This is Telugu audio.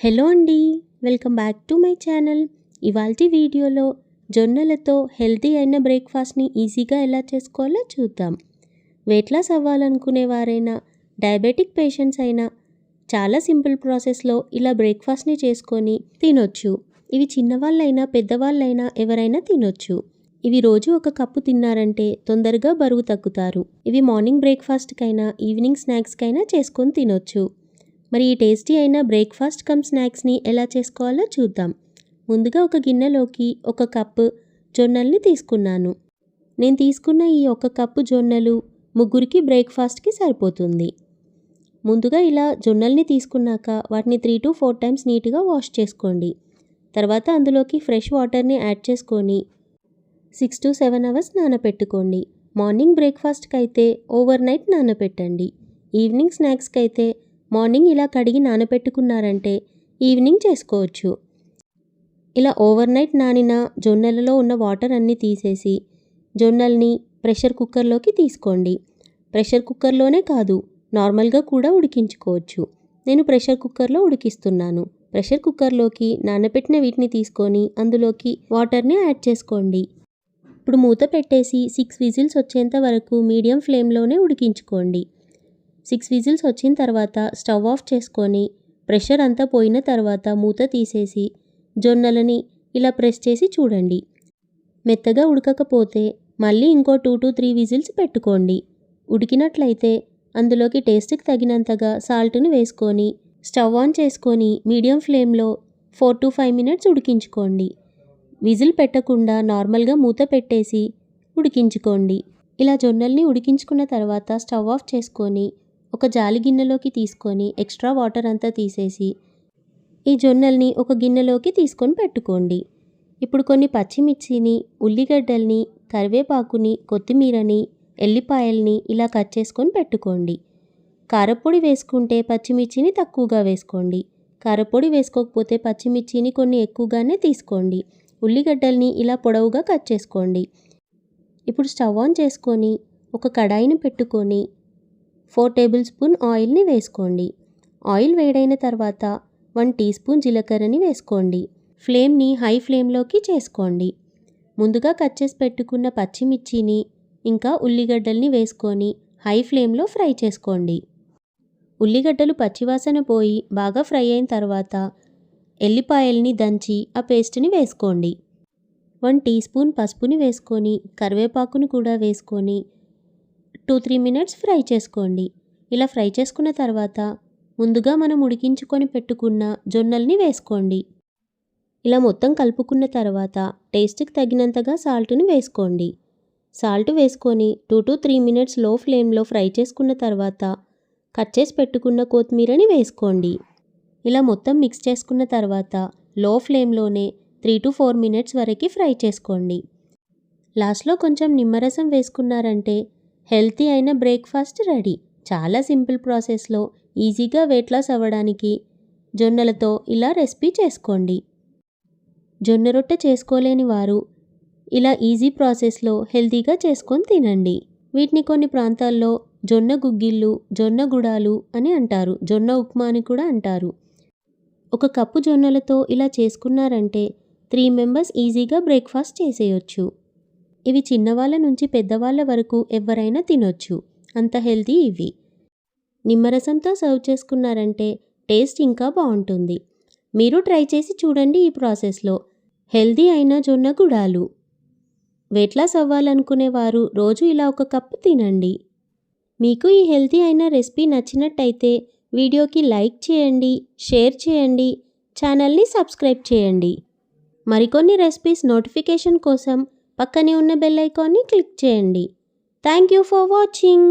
హలో అండి welcome back to my channel. ఇవాల్టి వీడియోలో జొన్నలతో హెల్తీ అయిన బ్రేక్ఫాస్ట్ని ఈజీగా ఎలా చేసుకోవాలో చూద్దాం. వెయిట్ లాస్ అవ్వాలనుకునే వారైనా డయాబెటిక్ పేషెంట్స్ అయినా చాలా సింపుల్ ప్రాసెస్లో ఇలా బ్రేక్ఫాస్ట్ని చేసుకొని తినొచ్చు. ఇవి చిన్నవాళ్ళైనా పెద్దవాళ్ళైనా ఎవరైనా తినొచ్చు. ఇవి రోజు ఒక కప్పు తిన్నారంటే తొందరగా బరువు తగ్గుతారు. ఇవి మార్నింగ్ బ్రేక్ఫాస్ట్కైనా ఈవినింగ్ స్నాక్స్కైనా చేసుకొని తినొచ్చు. మరి ఈ టేస్టీ అయిన బ్రేక్ఫాస్ట్ కమ్ స్నాక్స్ని ఎలా చేసుకోవాలో చూద్దాం. ముందుగా ఒక గిన్నెలోకి ఒక కప్పు జొన్నల్ని తీసుకున్నాను. నేను తీసుకున్న ఈ ఒక కప్పు జొన్నలు ముగ్గురికి బ్రేక్ఫాస్ట్కి సరిపోతుంది. ముందుగా ఇలా జొన్నల్ని తీసుకున్నాక వాటిని త్రీ టు ఫోర్ టైమ్స్ నీట్గా వాష్ చేసుకోండి. తర్వాత అందులోకి ఫ్రెష్ వాటర్ని యాడ్ చేసుకొని సిక్స్ టు సెవెన్ అవర్స్ నానపెట్టుకోండి. మార్నింగ్ బ్రేక్ఫాస్ట్కి అయితే ఓవర్ నైట్ నానపెట్టండి. ఈవినింగ్ స్నాక్స్కి అయితే మార్నింగ్ ఇలా కడిగి నానబెట్టుకున్నారంటే ఈవినింగ్ చేసుకోవచ్చు. ఇలా ఓవర్ నైట్ నానిన జొన్నలలో ఉన్న వాటర్ అన్నీ తీసేసి జొన్నల్ని ప్రెషర్ కుక్కర్లోకి తీసుకోండి. ప్రెషర్ కుక్కర్లోనే కాదు నార్మల్గా కూడా ఉడికించుకోవచ్చు. నేను ప్రెషర్ కుక్కర్లో ఉడికిస్తున్నాను. ప్రెషర్ కుక్కర్లోకి నానబెట్టిన వీటిని తీసుకొని అందులోకి వాటర్ని యాడ్ చేసుకోండి. ఇప్పుడు మూత పెట్టేసి సిక్స్ విజిల్స్ వచ్చేంత వరకు మీడియం ఫ్లేమ్లోనే ఉడికించుకోండి. సిక్స్ విజిల్స్ వచ్చిన తర్వాత స్టవ్ ఆఫ్ చేసుకొని ప్రెషర్ అంతా పోయిన తర్వాత మూత తీసేసి జొన్నలని ఇలా ప్రెస్ చేసి చూడండి. మెత్తగా ఉడకకపోతే మళ్ళీ ఇంకో టూ టు త్రీ విజిల్స్ పెట్టుకోండి. ఉడికినట్లయితే అందులోకి టేస్ట్కి తగినంతగా సాల్ట్ని వేసుకొని స్టవ్ ఆన్ చేసుకొని మీడియం ఫ్లేమ్లో ఫోర్ టు ఫైవ్ మినిట్స్ ఉడికించుకోండి. విజిల్ పెట్టకుండా నార్మల్గా మూత పెట్టేసి ఉడికించుకోండి. ఇలా జొన్నల్ని ఉడికించుకున్న తర్వాత స్టవ్ ఆఫ్ చేసుకొని ఒక జాలి గిన్నెలోకి తీసుకొని ఎక్స్ట్రా వాటర్ అంతా తీసేసి ఈ జొన్నల్ని ఒక గిన్నెలోకి తీసుకొని పెట్టుకోండి. ఇప్పుడు కొన్ని పచ్చిమిర్చిని ఉల్లిగడ్డల్ని కరివేపాకుని కొత్తిమీరని ఎల్లిపాయల్ని ఇలా కట్ చేసుకొని పెట్టుకోండి. కారపొడి వేసుకుంటే పచ్చిమిర్చిని తక్కువగా వేసుకోండి. కారపొడి వేసుకోకపోతే పచ్చిమిర్చిని కొన్ని ఎక్కువగానే తీసుకోండి. ఉల్లిగడ్డల్ని ఇలా పొడవుగా కట్ చేసుకోండి. ఇప్పుడు స్టవ్ ఆన్ చేసుకొని ఒక కడాయిని పెట్టుకొని ఫోర్ టేబుల్ స్పూన్ ఆయిల్ని వేసుకోండి. ఆయిల్ వేడైన తర్వాత వన్ టీ స్పూన్ జీలకర్రని వేసుకోండి. ఫ్లేమ్ని హై ఫ్లేమ్లోకి చేసుకోండి. ముందుగా కట్ చేసి పెట్టుకున్న పచ్చిమిర్చిని ఇంకా ఉల్లిగడ్డల్ని వేసుకొని హై ఫ్లేమ్లో ఫ్రై చేసుకోండి. ఉల్లిగడ్డలు పచ్చివాసన పోయి బాగా ఫ్రై అయిన తర్వాత ఎల్లిపాయల్ని దంచి ఆ పేస్ట్ని వేసుకోండి. వన్ టీ స్పూన్ పసుపుని వేసుకొని కరివేపాకుని కూడా వేసుకొని టూ త్రీ మినిట్స్ ఫ్రై చేసుకోండి. ఇలా ఫ్రై చేసుకున్న తర్వాత ముందుగా మనం ఉడికించుకొని పెట్టుకున్న జొన్నల్ని వేసుకోండి. ఇలా మొత్తం కలుపుకున్న తర్వాత టేస్ట్కి తగినంతగా సాల్ట్ని వేసుకోండి. సాల్ట్ వేసుకొని టూ టు త్రీ మినిట్స్లో ఫ్లేమ్లో ఫ్రై చేసుకున్న తర్వాత కట్ చేసి పెట్టుకున్న కొత్తిమీరని వేసుకోండి. ఇలా మొత్తం మిక్స్ చేసుకున్న తర్వాత లో ఫ్లేమ్లోనే త్రీ టు ఫోర్ మినిట్స్ వరకు ఫ్రై చేసుకోండి. లాస్ట్లో కొంచెం నిమ్మరసం వేసుకున్నారంటే హెల్తీ అయిన బ్రేక్ఫాస్ట్ రెడీ. చాలా సింపుల్ ప్రాసెస్లో ఈజీగా వెయిట్ లాస్ అవ్వడానికి. జొన్నలతో ఇలా రెసిపీ చేసుకోండి. జొన్న రొట్టె చేసుకోలేని వారు ఇలా ఈజీ ప్రాసెస్లో హెల్తీగా చేసుకొని తినండి. వీటిని కొన్ని ప్రాంతాల్లో జొన్న గుగ్గిళ్ళు జొన్న గుడాలు అని అంటారు. జొన్న ఉప్మా అని కూడా అంటారు. ఒక కప్పు జొన్నలతో ఇలా చేసుకున్నారంటే త్రీ మెంబర్స్ ఈజీగా బ్రేక్ఫాస్ట్ చేసేయొచ్చు. ఇవి చిన్నవాళ్ళ నుంచి పెద్దవాళ్ళ వరకు ఎవరైనా తినొచ్చు. అంత హెల్తీ ఇవి. నిమ్మరసంతో సర్వ్ చేసుకున్నారంటే టేస్ట్ ఇంకా బాగుంటుంది. మీరు ట్రై చేసి చూడండి ఈ ప్రాసెస్లో. హెల్దీ అయిన జొన్న గుడాలు. వెయిట్ లాస్ అవ్వాలనుకునేవారు రోజు ఇలా ఒక కప్పు తినండి. మీకు ఈ హెల్తీ అయిన రెసిపీ నచ్చినట్టయితే వీడియోకి లైక్ చేయండి షేర్ చేయండి ఛానల్ని సబ్స్క్రైబ్ చేయండి. మరికొన్ని రెసిపీస్ నోటిఫికేషన్ కోసం పక్కనే ఉన్న బెల్ ఐకాన్ని క్లిక్ చేయండి. Thank you for watching